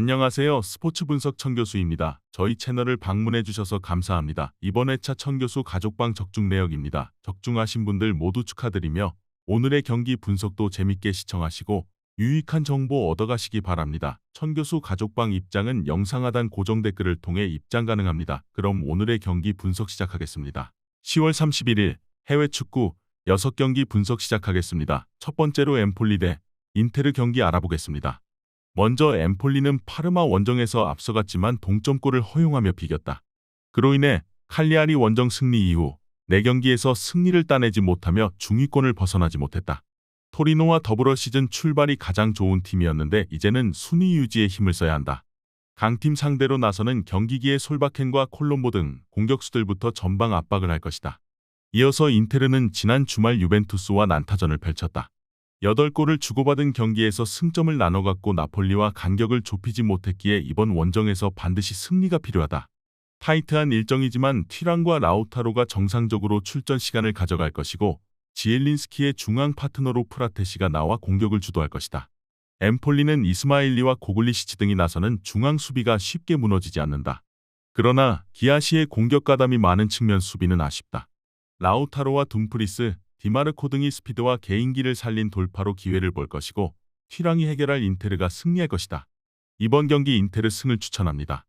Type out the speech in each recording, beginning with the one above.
안녕하세요. 스포츠 분석 청 교수입니다. 저희 채널을 방문해 주셔서 감사합니다. 이번 회차 청 교수 가족방 적중 내역입니다. 적중하신 분들 모두 축하드리며 오늘의 경기 분석도 재밌게 시청하시고 유익한 정보 얻어가시기 바랍니다. 천 교수 가족방 입장은 영상 하단 고정 댓글을 통해 입장 가능합니다. 그럼 오늘의 경기 분석 시작하겠습니다. 10월 31일 해외 축구 6경기 분석 시작하겠습니다. 첫 번째로 엠폴리 대 인테르 경기 알아보겠습니다. 먼저 엠폴리는 파르마 원정에서 앞서갔지만 동점골을 허용하며 비겼다. 그로 인해 칼리아리 원정 승리 이후 4경기에서 승리를 따내지 못하며 중위권을 벗어나지 못했다. 토리노와 더불어 시즌 출발이 가장 좋은 팀이었는데 이제는 순위 유지에 힘을 써야 한다. 강팀 상대로 나서는 경기기의 솔바켄과 콜롬보 등 공격수들부터 전방 압박을 할 것이다. 이어서 인테르는 지난 주말 유벤투스와 난타전을 펼쳤다. 8골을 주고받은 경기에서 승점을 나눠 갖고 나폴리와 간격을 좁히지 못했기에 이번 원정에서 반드시 승리가 필요하다. 타이트한 일정이지만 티란과 라우타로가 정상적으로 출전 시간을 가져갈 것이고 지엘린스키의 중앙 파트너로 프라테시가 나와 공격을 주도할 것이다. 엠폴리는 이스마일리와 고글리시치 등이 나서는 중앙 수비가 쉽게 무너지지 않는다. 그러나 기아시의 공격 가담이 많은 측면 수비는 아쉽다. 라우타로와 둠프리스, 디마르코 등이 스피드와 개인기를 살린 돌파로 기회를 볼 것이고 튀랑이 해결할 인테르가 승리할 것이다. 이번 경기 인테르 승을 추천합니다.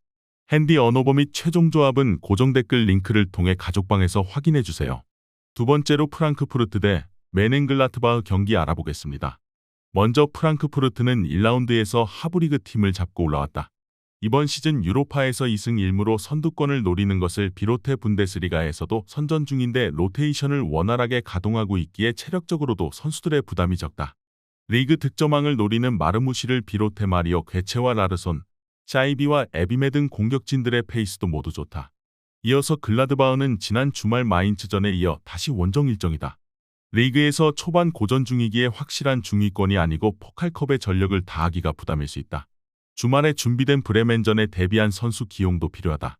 핸디 언어버 및 최종 조합은 고정 댓글 링크를 통해 가족방에서 확인해 주세요. 두 번째로 프랑크푸르트 대 메넨글라트바흐 경기 알아보겠습니다. 먼저 프랑크푸르트는 1라운드에서 하브리그 팀을 잡고 올라왔다. 이번 시즌 유로파에서 2승 1무로 선두권을 노리는 것을 비롯해 분데스리가에서도 선전 중인데 로테이션을 원활하게 가동하고 있기에 체력적으로도 선수들의 부담이 적다. 리그 득점왕을 노리는 마르무시를 비롯해 마리오 괴체와 라르손, 짜이비와 에비메 등 공격진들의 페이스도 모두 좋다. 이어서 글라드바흐는 지난 주말 마인츠전에 이어 다시 원정 일정이다. 리그에서 초반 고전 중이기에 확실한 중위권이 아니고 포칼컵의 전력을 다하기가 부담일 수 있다. 주말에 준비된 브레멘전에 대비한 선수 기용도 필요하다.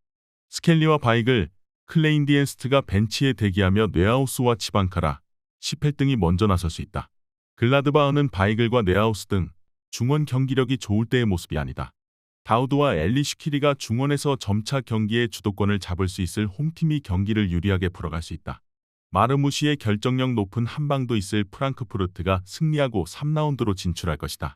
스켈리와 바이글, 클레인디엔스트가 벤치에 대기하며 뇌하우스와 치방카라, 시펠 등이 먼저 나설 수 있다. 글라드바흐는 바이글과 뇌하우스 등 중원 경기력이 좋을 때의 모습이 아니다. 다우드와 엘리슈키리가 중원에서 점차 경기의 주도권을 잡을 수 있을 홈팀이 경기를 유리하게 풀어갈 수 있다. 마르무시의 결정력 높은 한방도 있을 프랑크푸르트가 승리하고 3라운드로 진출할 것이다.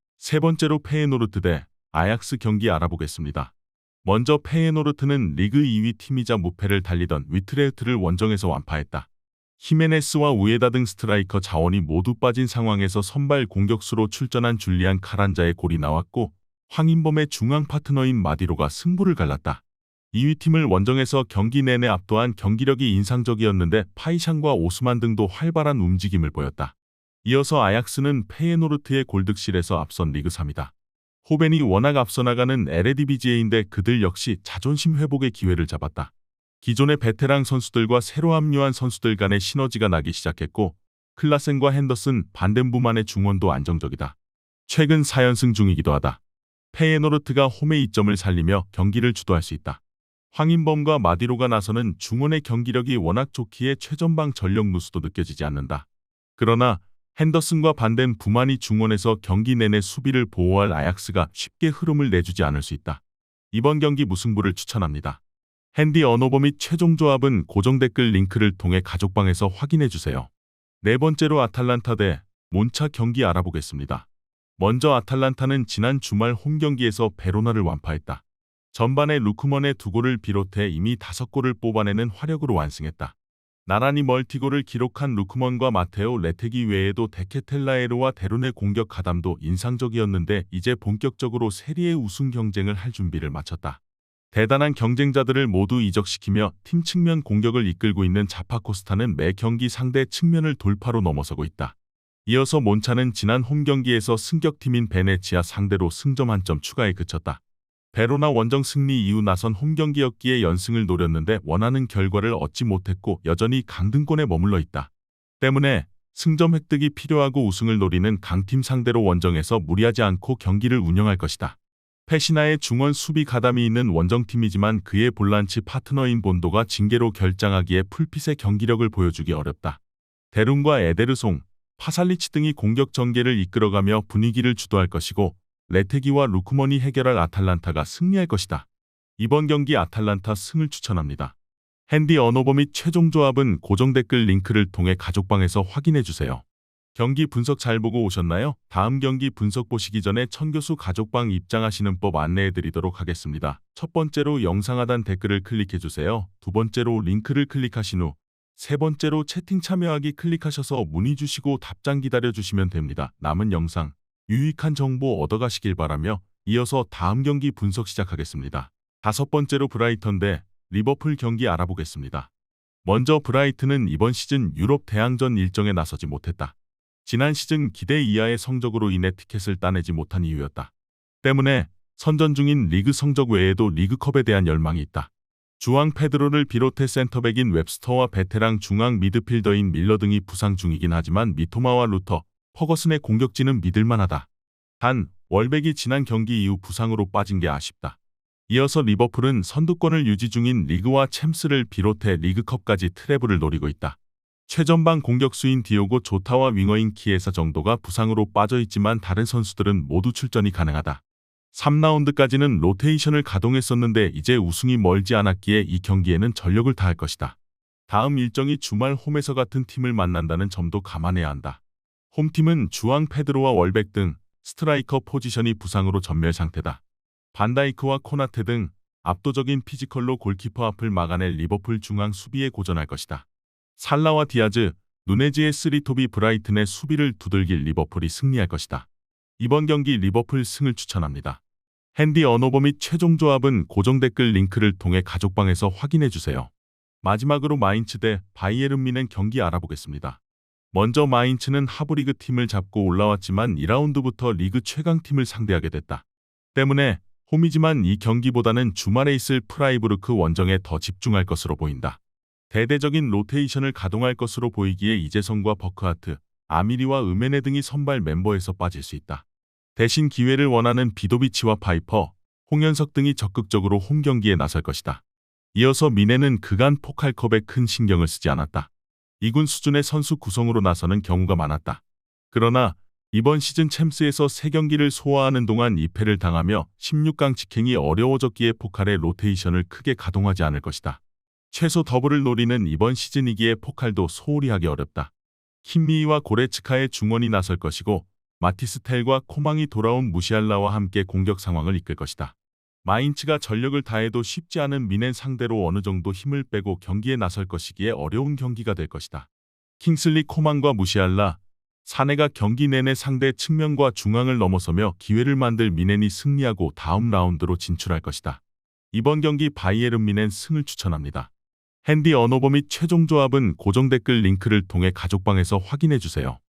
세 번째로 페에노르트 대 아약스 경기 알아보겠습니다. 먼저 페에노르트는 리그 2위 팀이자 무패를 달리던 위트레흐트를 원정에서 완파했다. 히메네스와 우에다 등 스트라이커 자원이 모두 빠진 상황에서 선발 공격수로 출전한 줄리안 카란자의 골이 나왔고 황인범의 중앙 파트너인 마디로가 승부를 갈랐다. 2위 팀을 원정에서 경기 내내 압도한 경기력이 인상적이었는데 파이샹과 오스만 등도 활발한 움직임을 보였다. 이어서 아약스는 페예노르트의 골득실에서 앞선 리그 3이다. 호벤이 워낙 앞서 나가는 LADBGA인데 그들 역시 자존심 회복의 기회를 잡았다. 기존의 베테랑 선수들과 새로 합류한 선수들 간의 시너지가 나기 시작했고 클라센과 핸더슨, 반덴부만의 중원도 안정적이다. 최근 4연승 중이기도 하다. 페예노르트가 홈의 이점을 살리며 경기를 주도할 수 있다. 황인범과 마디로가 나서는 중원의 경기력이 워낙 좋기에 최전방 전력 누수도 느껴지지 않는다. 그러나 핸더슨과 반된 부만이 중원에서 경기 내내 수비를 보호할 아약스가 쉽게 흐름을 내주지 않을 수 있다. 이번 경기 무승부를 추천합니다. 핸디 언어버 및 최종 조합은 고정 댓글 링크를 통해 가족방에서 확인해 주세요. 네 번째로 아탈란타 대 몬차 경기 알아보겠습니다. 먼저 아탈란타는 지난 주말 홈 경기에서 베로나를 완파했다. 전반에 루크먼의 두 골을 비롯해 이미 다섯 골을 뽑아내는 화력으로 완승했다. 나란히 멀티골을 기록한 루크먼과 마테오 레테기 외에도 데케텔라에로와 데룬의 공격 가담도 인상적이었는데 이제 본격적으로 세리의 우승 경쟁을 할 준비를 마쳤다. 대단한 경쟁자들을 모두 이적시키며 팀 측면 공격을 이끌고 있는 자파코스타는 매 경기 상대 측면을 돌파로 넘어서고 있다. 이어서 몬차는 지난 홈 경기에서 승격팀인 베네치아 상대로 승점 한 점 추가에 그쳤다. 베로나 원정 승리 이후 나선 홈 경기였기에 연승을 노렸는데 원하는 결과를 얻지 못했고 여전히 강등권에 머물러 있다. 때문에 승점 획득이 필요하고 우승을 노리는 강팀 상대로 원정에서 무리하지 않고 경기를 운영할 것이다. 페시나의 중원 수비 가담이 있는 원정팀이지만 그의 볼란치 파트너인 본도가 징계로 결장하기에 풀핏의 경기력을 보여주기 어렵다. 데룬과 에데르송, 파살리치 등이 공격 전개를 이끌어가며 분위기를 주도할 것이고 레테기와 루크먼이 해결할 아탈란타가 승리할 것이다. 이번 경기 아탈란타 승을 추천합니다. 핸디 언어버 및 최종 조합은 고정 댓글 링크를 통해 가족방에서 확인해 주세요. 경기 분석 잘 보고 오셨나요? 다음 경기 분석 보시기 전에 천교수 가족방 입장하시는 법 안내해 드리도록 하겠습니다. 첫 번째로 영상 하단 댓글을 클릭해 주세요. 두 번째로 링크를 클릭하신 후 세 번째로 채팅 참여하기 클릭하셔서 문의 주시고 답장 기다려 주시면 됩니다. 남은 영상 유익한 정보 얻어가시길 바라며 이어서 다음 경기 분석 시작하겠습니다. 다섯 번째로 브라이턴 대 리버풀 경기 알아보겠습니다. 먼저 브라이튼은 이번 시즌 유럽 대항전 일정에 나서지 못했다. 지난 시즌 기대 이하의 성적으로 인해 티켓을 따내지 못한 이유였다. 때문에 선전 중인 리그 성적 외에도 리그컵에 대한 열망이 있다. 주앙 페드로를 비롯해 센터백인 웹스터와 베테랑 중앙 미드필더인 밀러 등이 부상 중이긴 하지만 미토마와 루터, 퍼거슨의 공격진은 믿을만하다. 단, 월백이 지난 경기 이후 부상으로 빠진 게 아쉽다. 이어서 리버풀은 선두권을 유지 중인 리그와 챔스를 비롯해 리그컵까지 트래블을 노리고 있다. 최전방 공격수인 디오고 조타와 윙어인 키에사 정도가 부상으로 빠져 있지만 다른 선수들은 모두 출전이 가능하다. 3라운드까지는 로테이션을 가동했었는데 이제 우승이 멀지 않았기에 이 경기에는 전력을 다할 것이다. 다음 일정이 주말 홈에서 같은 팀을 만난다는 점도 감안해야 한다. 홈팀은 주앙 페드로와 월백 등 스트라이커 포지션이 부상으로 전멸 상태다. 반다이크와 코나테 등 압도적인 피지컬로 골키퍼 앞을 막아낼 리버풀 중앙 수비에 고전할 것이다. 살라와 디아즈, 누네지의 쓰리톱이 브라이튼의 수비를 두들길 리버풀이 승리할 것이다. 이번 경기 리버풀 승을 추천합니다. 핸디 언어버 및 최종 조합은 고정 댓글 링크를 통해 가족방에서 확인해 주세요. 마지막으로 마인츠 대 바이에른 미넨 경기 알아보겠습니다. 먼저 마인츠는 하브리그 팀을 잡고 올라왔지만 2라운드부터 리그 최강팀을 상대하게 됐다. 때문에 홈이지만 이 경기보다는 주말에 있을 프라이부르크 원정에 더 집중할 것으로 보인다. 대대적인 로테이션을 가동할 것으로 보이기에 이재성과 버크하트, 아미리와 음에네 등이 선발 멤버에서 빠질 수 있다. 대신 기회를 원하는 비도비치와 파이퍼, 홍현석 등이 적극적으로 홈 경기에 나설 것이다. 이어서 미네는 그간 포칼컵에 큰 신경을 쓰지 않았다. 이군 수준의 선수 구성으로 나서는 경우가 많았다. 그러나 이번 시즌 챔스에서 3경기를 소화하는 동안 2패를 당하며 16강 직행이 어려워졌기에 포칼의 로테이션을 크게 가동하지 않을 것이다. 최소 더블을 노리는 이번 시즌이기에 포칼도 소홀히 하기 어렵다. 킴미이와 고레츠카의 중원이 나설 것이고 마티스텔과 코망이 돌아온 무시알라와 함께 공격 상황을 이끌 것이다. 마인츠가 전력을 다해도 쉽지 않은 미넨 상대로 어느 정도 힘을 빼고 경기에 나설 것이기에 어려운 경기가 될 것이다. 킹슬리 코망과 무시알라, 사내가 경기 내내 상대 측면과 중앙을 넘어서며 기회를 만들 미넨이 승리하고 다음 라운드로 진출할 것이다. 이번 경기 바이에른 미넨 승을 추천합니다. 핸디 언어버 및 최종 조합은 고정 댓글 링크를 통해 가족방에서 확인해 주세요.